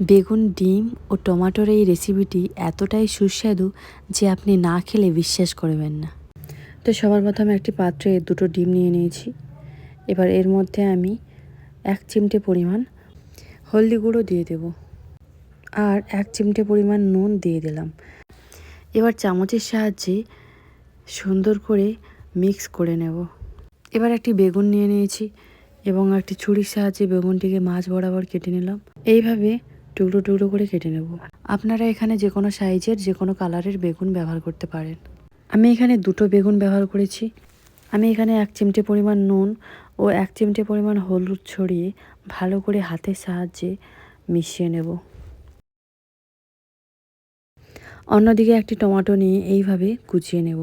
বেগুন, ডিম ও টমাটোর এই রেসিপিটি এতটাই সুস্বাদু যে আপনি না খেলে বিশ্বাস করবেন না। তো সবার প্রথমে একটি পাত্রে দুটো ডিম নিয়ে নিয়েছি। এবার এর মধ্যে আমি এক চিমটে পরিমাণ হলদি গুঁড়ো দিয়ে দেব আর এক চিমটে পরিমাণ নুন দিয়ে দিলাম। এবার চামচের সাহায্যে সুন্দর করে মিক্স করে নেব। এবার একটি বেগুন নিয়ে নিয়েছি এবং একটি ছুরির সাহায্যে বেগুনটিকে মাছ বরাবর কেটে নিলাম। এইভাবে টুকরো টুকরো করে কেটে নেব। আপনারা এখানে যে কোনো সাইজের, যে কোনো কালারের বেগুন ব্যবহার করতে পারেন। আমি এখানে দুটো বেগুন ব্যবহার করেছি। আমি এখানে এক চিমটে পরিমাণ নুন ও এক চিমটে পরিমাণ হলুদ ছড়িয়ে ভালো করে হাতের সাহায্যে মিশিয়ে নেব। অন্যদিকে একটি টমেটো নিয়ে এইভাবে কুচিয়ে নেব।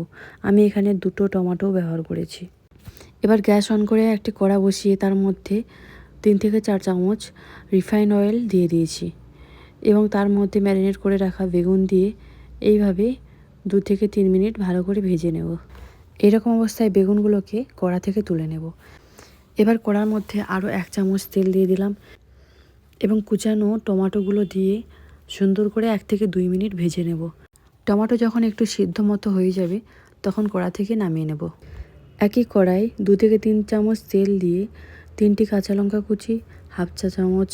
আমি এখানে দুটো টমেটো ব্যবহার করেছি। এবার গ্যাস অন করে একটি কড়া বসিয়ে তার মধ্যে তিন থেকে চার চামচ রিফাইন অয়েল দিয়ে দিয়েছি। এবং তার মধ্যে ম্যারিনেট করে রাখা বেগুন দিয়ে এইভাবে দু থেকে তিন মিনিট ভালো করে ভেজে নেব। এরকম অবস্থায় বেগুনগুলোকে কড়া থেকে তুলে নেব। এবার কড়ার মধ্যে আরও এক চামচ তেল দিয়ে দিলাম এবং কুচানো টমাটোগুলো দিয়ে সুন্দর করে এক থেকে দুই মিনিট ভেজে নেব। টমেটো যখন একটু সিদ্ধ মতো হয়ে যাবে, তখন কড়া থেকে নামিয়ে নেব। একই কড়াই দু থেকে তিন চামচ তেল দিয়ে তিনটি কাঁচা লঙ্কা কুচি, হাফ চা চামচ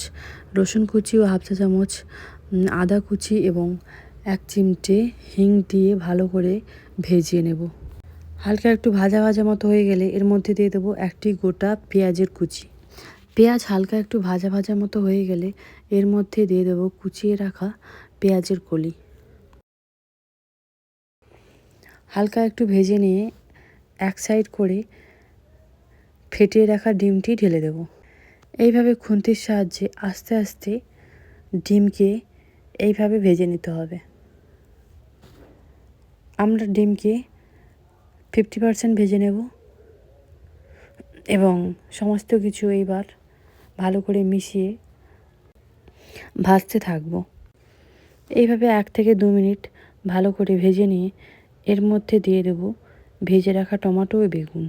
রসুন কুচি ও হাফ চা চামচ আদা কুচি এবং এক চিমটে হিং দিয়ে ভালো করে ভেজিয়ে নেব। হালকা একটু ভাজা ভাজা মতো হয়ে গেলে এর মধ্যে দিয়ে দেবো একটি গোটা পেঁয়াজের কুচি। পেঁয়াজ হালকা একটু ভাজা ভাজা মতো হয়ে গেলে এর মধ্যে দিয়ে দেবো কুচিয়ে রাখা পেঁয়াজের কলি। হালকা একটু ভেজে নিয়ে এক সাইড করে ফেটিয়ে রাখা ডিমটি ঢেলে দেব। এইভাবে খুন্তির সাহায্যে আস্তে আস্তে ডিমকে এইভাবে ভেজে নিতে হবে। আমরা ডিমকে ফিফটি পারসেন্ট ভেজে নেব এবং সমস্ত কিছু এইবার ভালো করে মিশিয়ে ভাজতে থাকব। এইভাবে এক থেকে দু মিনিট ভালো করে ভেজে নিয়ে এর মধ্যে দিয়ে দেবো ভেজে রাখা টমেটো ও বেগুন।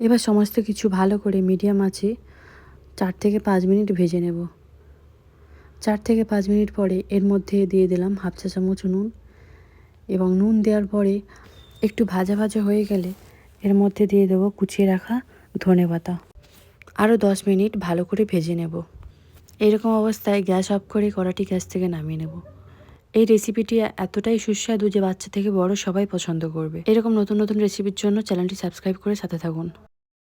এবার সমস্ত কিছু ভালো করে মিডিয়াম আছে, চার থেকে পাঁচ মিনিট ভেজে নেব। চার থেকে পাঁচ মিনিট পরে এর মধ্যে দিয়ে দিলাম হাফ চা চামচ নুন এবং নুন দেওয়ার পরে একটু ভাজা ভাজা হয়ে গেলে এর মধ্যে দিয়ে দেবো কুচিয়ে রাখা ধনে পাতা। আরও দশ মিনিট ভালো করে ভেজে নেব। এরকম অবস্থায় গ্যাস অফ করে কড়াটি গ্যাস থেকে নামিয়ে নেব। এই রেসিপিটি এতটাই সুস্বাদু যে বাচ্চা থেকে বড় সবাই পছন্দ করবে। এরকম নতুন নতুন রেসিপির জন্য চ্যানেলটি সাবস্ক্রাইব করে সাথে থাকুন।